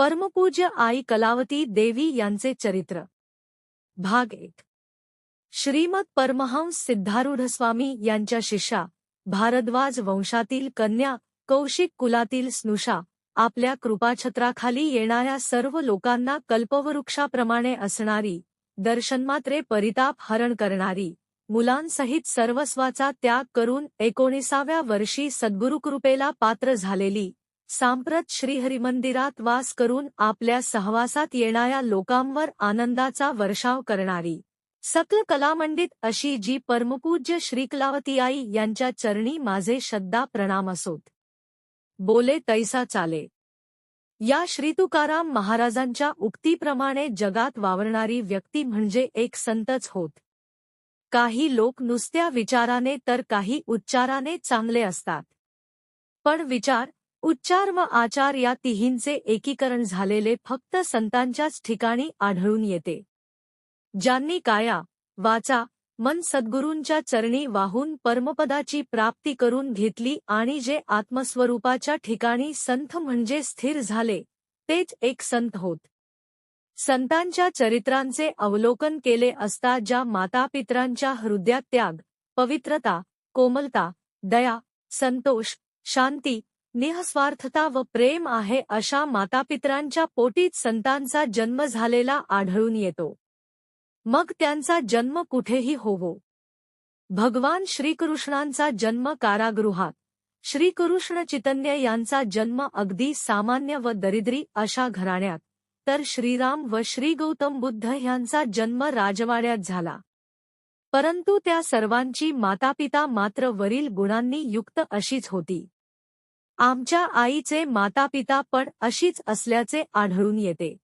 परमपूज्य आई कलावती देवी यांचे चरित्र. भाग एक. श्रीमद परमहंस सिद्धारूढस्वामी यांच्या शिष्या भारद्वाज वंशातील कन्या कौशिक कुलातील स्नुषा आपल्या कृपाछत्राखाली येणाऱ्या सर्व लोकांना कल्पवृक्षाप्रमाणे असणारी दर्शनमात्रे परिताप हरण करणारी मुलांसहित सर्वस्वाचा त्याग करून एकोणीसाव्या वर्षी सद्गुरुकृपेला पात्र झालेली सांप्रत श्रीहरिमंदिरात वास करून आपल्या सहवासात येणाऱ्या लोकांवर आनंदाचा वर्षाव करणारी. सकल कलामंडित अशी जी परमपूज्य श्रीकलावती आई यांच्या चरणी माझे श्रद्धा प्रणाम असोत. बोले तैसा चाले. या श्री तुकाराम महाराजांच्या उक्तीप्रमाणे जगात वावरणारी व्यक्ती म्हणजे एक संतच होत. काही लोक नुसत्या विचाराने तर काही उच्चाराने चांगले असतात. पण विचार उच्चार व आचार या तिहींचे एकीकरण झालेले फक्त संतांच्याच ठिकाणी आढळून येते. ज्यांनी काया वाचा मन सद्गुरूंच्या चरणी वाहून परमपदाची प्राप्ती करून घेतली आणि जे आत्मस्वरूपाच्या ठिकाणी संत म्हणजे स्थिर झाले तेच एक संत होत. संतांच्या चरित्रांचे अवलोकन केले असता ज्या मातापित्रांच्या हृदयात त्याग पवित्रता कोमलता दया संतोष शांती निःस्वार्थता व प्रेम आहे अशा मातापित्रांच्या पोटीत संतांचा जन्म झालेला आढळून येतो. मग त्यांचा जन्म कुठेही होवो. भगवान श्रीकृष्णांचा जन्म कारागृहात. श्रीकृष्ण चितन्य यांचा जन्म अगदी सामान्य व दरिद्री अशा घराण्यात. तर श्रीराम व श्री गौतम बुद्ध यांचा जन्म राजवाड्यात झाला. परंतु त्या सर्वांची मातापिता मात्र वरील गुणांनी युक्त अशीच होती. आमच्या आईचे मातापिता पण अशीच असल्याचे आढळून येते.